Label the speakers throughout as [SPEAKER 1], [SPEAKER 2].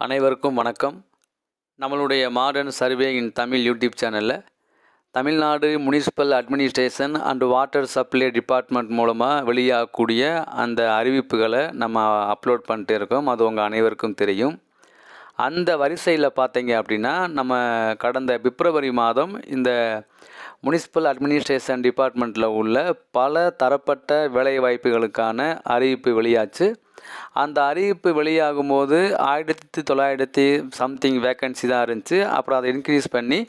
[SPEAKER 1] அனைவருக்கும் வணக்கம். நம்மளுடைய modern survey in Tamil YouTube சேனலில் Tamil Nadu municipal administration and water supply department மூலமாக வெளியாகக்கூடிய அந்த அறிவிப்புகளை நம்ம அப்லோட் பண்ணிட்டு இருக்கோம். அது உங்கள் அனைவருக்கும் தெரியும். அந்த வரிசையில் பார்த்தீங்க அப்படின்னா நம்ம கடந்த பிப்ரவரி மாதம் இந்த முனிசிபல் அட்மினிஸ்ட்ரேஷன் டிபார்ட்மெண்ட்டில் உள்ள பல தரப்பட்ட வேலைவாய்ப்புகளுக்கான அறிவிப்பு வெளியாச்சு. அந்த அறிவிப்பு வெளியாகும் போது ஆயிரத்தி தொள்ளாயிரத்தி சம்திங் வேக்கன்சி தான் இருந்துச்சு. அப்புறம் அதை இன்க்ரீஸ் பண்ணி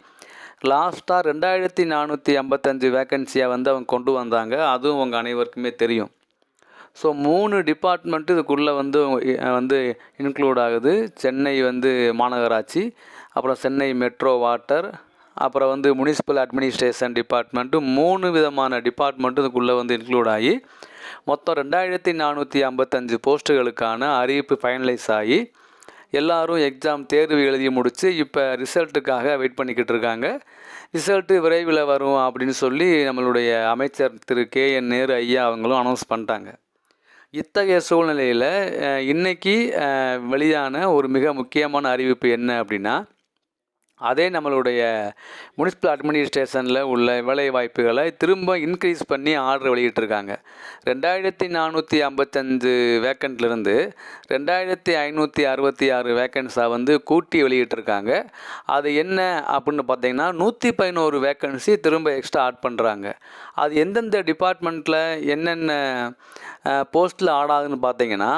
[SPEAKER 1] லாஸ்ட்டாக ரெண்டாயிரத்தி நானூற்றி ஐம்பத்தஞ்சு வேக்கன்சியை வந்து அவங்க கொண்டு வந்தாங்க. அதுவும் உங்கள் அனைவருக்குமே தெரியும். ஸோ மூணு டிபார்ட்மெண்ட்டு இதுக்குள்ளே வந்து வந்து இன்க்ளூட் ஆகுது. சென்னை வந்து மாநகராட்சி அப்புறம் சென்னை மெட்ரோ வாட்டர் அப்புறம் வந்து முனிசிபல் அட்மினிஸ்ட்ரேஷன் டிபார்ட்மெண்ட்டு மூணு விதமான டிபார்ட்மெண்ட்டு இதுக்குள்ளே வந்து இன்க்ளூட் ஆகி மொத்தம் ரெண்டாயிரத்தி நானூற்றி ஐம்பத்தஞ்சு போஸ்ட்டுகளுக்கான அறிவிப்பு ஃபைனலைஸ் ஆகி எல்லாரும் எக்ஸாம் தேர்வு எழுதி முடித்து இப்போ ரிசல்ட்டுக்காக வெயிட் பண்ணிக்கிட்டு இருக்காங்க. ரிசல்ட்டு விரைவில் வரும் அப்படின்னு சொல்லி நம்மளுடைய அமைச்சர் திரு கே என் நேரு ஐயா அவங்களும் அனௌன்ஸ் பண்ணிட்டாங்க. இத்தகைய சூழ்நிலையில் இன்றைக்கி வெளியான ஒரு மிக முக்கியமான அறிவிப்பு என்ன அப்படின்னா அதே நம்மளுடைய முனிசிபல் அட்மினிஸ்ட்ரேஷனில் உள்ள வேலைவாய்ப்புகளை திரும்ப இன்க்ரீஸ் பண்ணி ஆர்டர் வெளியிட்டிருக்காங்க. ரெண்டாயிரத்தி நானூற்றி ஐம்பத்தஞ்சு வேக்கண்ட்லேருந்து ரெண்டாயிரத்தி ஐநூற்றி அறுபத்தி ஆறு வேக்கன்ஸாக வந்து கூட்டி வெளியிட்டிருக்காங்க. அது என்ன அப்படின்னு பார்த்தீங்கன்னா நூற்றி பதினோரு வேக்கன்சி திரும்ப எக்ஸ்ட்ரா ஆட் பண்ணுறாங்க அது எந்தெந்த டிபார்ட்மெண்ட்டில் என்னென்ன போஸ்ட்டில் ஆடாதுன்னு பார்த்தீங்கன்னா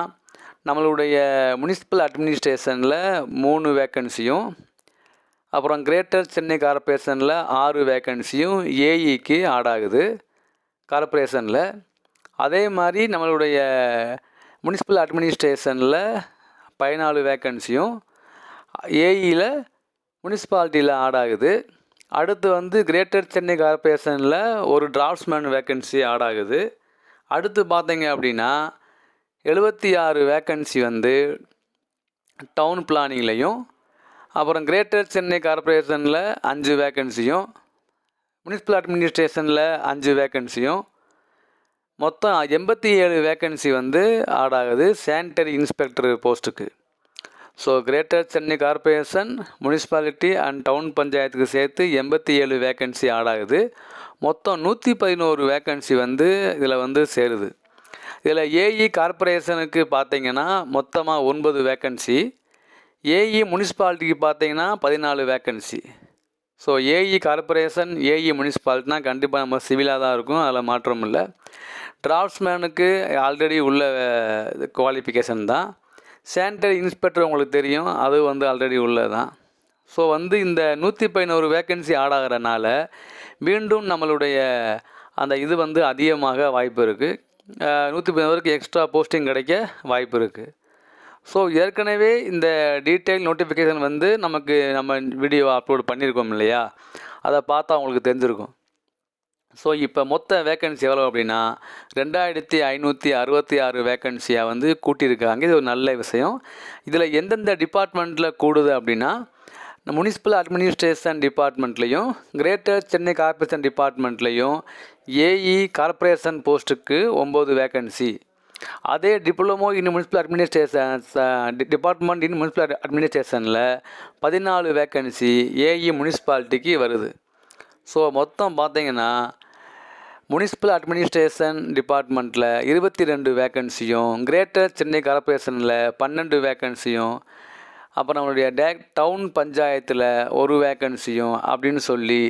[SPEAKER 1] நம்மளுடைய முனிசிபல் அட்மினிஸ்ட்ரேஷனில் மூணு வேக்கன்சியும் அப்புறம் கிரேட்டர் சென்னை கார்பரேஷனில் ஆறு வேக்கன்சியும் ஏஇக்கு ஆடாகுது கார்பரேஷனில் அதே மாதிரி நம்மளுடைய முனிசிபல் அட்மினிஸ்ட்ரேஷனில் பதினாலு வேக்கன்சியும் ஏஇயில் முனிசிபாலிட்டியில் ஆடாகுது அடுத்து வந்து கிரேட்டர் சென்னை கார்பரேஷனில் ஒரு டிராஃப்ட்ஸ்மேன் வேக்கன்சி ஆடாகுது அடுத்து பார்த்தீங்க அப்படின்னா எழுபத்தி ஆறு வேக்கன்சி வந்து டவுன் பிளானிங்லேயும் அப்புறம் கிரேட்டர் சென்னை கார்ப்பரேஷனில் அஞ்சு வேக்கன்சியும் முனிசிபல் அட்மினிஸ்ட்ரேஷனில் அஞ்சு வேக்கன்சியும் மொத்தம் எண்பத்தி ஏழு வேக்கன்சி வந்து ஆடாகுது சானிட்டரி இன்ஸ்பெக்டர் போஸ்ட்டுக்கு so greater Chennai corporation municipality and town பஞ்சாயத்துக்கு சேர்த்து எண்பத்தி ஏழு வேக்கன்சி ஆடாகுது மொத்தம் நூற்றி பதினோரு வேக்கன்சி வந்து இதில் வந்து சேருது. இதில் ஏஇ கார்ப்பரேஷனுக்கு பார்த்தீங்கன்னா மொத்தமாக ஒன்பது வேக்கன்சி ஏஇ முனிசிபாலிட்டிக்கு பார்த்தீங்கன்னா பதினாலு vacancy so AE corporation AE முனிசிபாலிட்டினா கண்டிப்பாக நம்ம சிவிலாக தான் இருக்கும். அதில் மாற்றம் இல்லை. டிராஃப்ட்ஸ்மேனுக்கு ஆல்ரெடி உள்ள குவாலிஃபிகேஷன் தான். சானிட்டரி இன்ஸ்பெக்டர் உங்களுக்கு தெரியும். அது வந்து ஆல்ரெடி உள்ளது தான் ஸோ வந்து இந்த நூற்றி பதினோரு வேக்கன்சி ஆட் ஆகிறனால மீண்டும் நம்மளுடைய அந்த இது வந்து அதிகமாக வாய்ப்பு இருக்குது நூற்றி பதினோருக்கு எக்ஸ்ட்ரா போஸ்டிங் கிடைக்க வாய்ப்பு இருக்குது ஸோ ஏற்கனவே இந்த டீட்டெயில் நோட்டிஃபிகேஷன் வந்து நமக்கு நம்ம வீடியோ அப்லோட் பண்ணியிருக்கோம் இல்லையா? அதை பார்த்தா உங்களுக்கு தெரிஞ்சிருக்கும். ஸோ இப்போ மொத்த வேக்கன்சி எவ்வளோ அப்படின்னா ரெண்டாயிரத்தி ஐநூற்றி அறுபத்தி ஆறு வேக்கன்சியாக வந்து கூட்டியிருக்காங்க. இது ஒரு நல்ல விஷயம். இதில் எந்தெந்த டிபார்ட்மெண்ட்டில் கூடுது அப்படின்னா முனிசிபல் அட்மினிஸ்ட்ரேஷன் டிபார்ட்மெண்ட்லேயும் கிரேட்டர் சென்னை கார்ப்பரேஷன் டிபார்ட்மெண்ட்லேயும் ஏஇ கார்ப்பரேஷன் போஸ்ட்டுக்கு ஒம்பது வேக்கன்சி அதே diploma in municipal administration department in municipal அட்மினிஸ்ட்ரேஷனில் பதினாலு வேக்கன்சி ஏஇ முனிசிபாலிட்டிக்கு வருது. ஸோ மொத்தம் பார்த்தீங்கன்னா முனிசிபல் அட்மினிஸ்ட்ரேஷன் டிபார்ட்மெண்ட்டில் இருபத்தி ரெண்டு வேக்கன்சியும் கிரேட்டர் சென்னை கார்ப்பரேஷனில் பன்னெண்டு வேக்கன்சியும் அப்புறம் நம்மளுடைய டே டவுன் பஞ்சாயத்தில் ஒரு வேக்கன்சியும் அப்படின்னு சொல்லி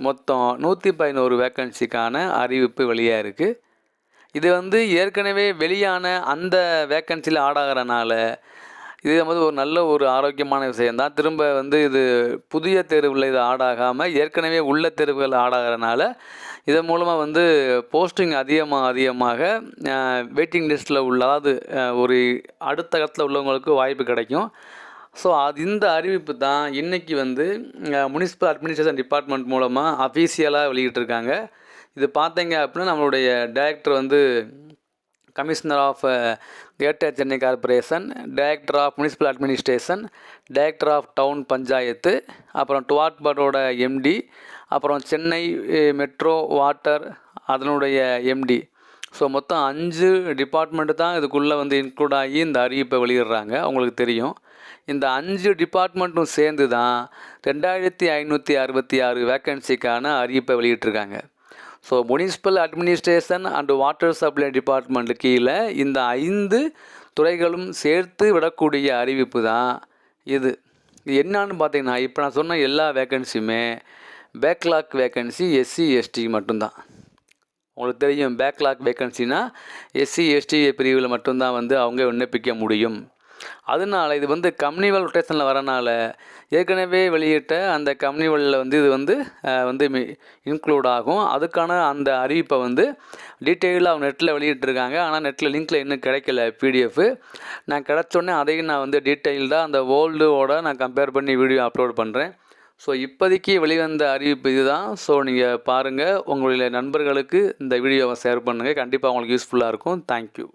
[SPEAKER 1] மொத்தம் நூற்றி பதினோரு வேக்கன்சிக்கான அறிவிப்பு வெளியாக இருக்குது இது வந்து ஏற்கனவே வெளியான அந்த வேக்கன்சியில் ஆடாகிறனால இது வந்து ஒரு நல்ல ஒரு ஆரோக்கியமான விஷயந்தான் திரும்ப வந்து இது புதிய தேர்வில் இது ஆடாகாமல் ஏற்கனவே உள்ள தேர்வுகள் ஆடாகிறனால இதன் மூலமாக வந்து போஸ்டிங் அதிகமாக அதிகமாக வெயிட்டிங் லிஸ்ட்டில் உள்ள அதாவது ஒரு அடுத்த கட்டத்தில் உள்ளவங்களுக்கு வாய்ப்பு கிடைக்கும். ஸோ அது இந்த அறிவிப்பு தான் இன்றைக்கி வந்து முனிசிபல் அட்மினிஸ்ட்ரேஷன் டிபார்ட்மெண்ட் மூலமாக அஃபீஷியலாக வெளியிட்டிருக்காங்க. இது பார்த்தீங்க அப்படின்னா நம்மளுடைய டைரக்டர் வந்து commissioner of greater Chennai corporation director of municipal administration director of town panchayat அப்புறம் டுவாட் எம்டி அப்புறம் சென்னை மெட்ரோ வாட்டர் அதனுடைய எம்டி ஸோ மொத்தம் அஞ்சு டிபார்ட்மெண்ட்டு தான் இதுக்குள்ளே வந்து இன்க்ளூட் ஆகி இந்த அறிவிப்பை வெளியிடுறாங்க. அவங்களுக்கு தெரியும். இந்த அஞ்சு டிபார்ட்மெண்ட்டும் சேர்ந்து தான் ரெண்டாயிரத்தி ஐநூற்றி அறுபத்தி ஆறு வேக்கன்சிக்கான அறிவிப்பை வெளியிட்டிருக்காங்க. So municipal administration and water supply department கீழே இந்த ஐந்து துறைகளும் சேர்த்து விடக்கூடிய அறிவிப்பு தான் இது. இது பார்த்தீங்கன்னா இப்போ நான் சொன்ன எல்லா வேக்கன்சியுமே பேக்லாக் வேக்கன்சி எஸ்சி எஸ்டி மட்டும்தான். உங்களுக்கு தெரியும் பேக்லாக் வேக்கன்சினா எஸ்சி எஸ்டி பிரிவில் மட்டும்தான் வந்து அவங்க விண்ணப்பிக்க முடியும். அதனால் இது வந்து கம்னிவல் ரொட்டேஷனில் வரனால ஏற்கனவே வெளியிட்ட அந்த கம்னிவலில் வந்து இது வந்து வந்து இன்க்ளூட் ஆகும். அதுக்கான அந்த அறிவிப்பை வந்து டீட்டெயிலாக அவங்க நெட்டில் வெளியிட்டிருக்காங்க. ஆனால் நெட்டில் லிங்க்கில் இன்னும் கிடைக்கல பிடிஎஃப் நான் கிடச்சோடனே அதையும் நான் வந்து டீட்டெயில்டாக அந்த ஓல்டோட நான் கம்பேர் பண்ணி வீடியோ அப்லோட் பண்ணுறேன் ஸோ இப்போதைக்கு வெளிவந்த அறிவிப்பு இதுதான். ஸோ நீங்கள் பாருங்கள் உங்களுடைய நண்பர்களுக்கு இந்த வீடியோவை ஷேர் பண்ணுங்கள் கண்டிப்பாக உங்களுக்கு யூஸ்ஃபுல்லாக இருக்கும். தேங்க்யூ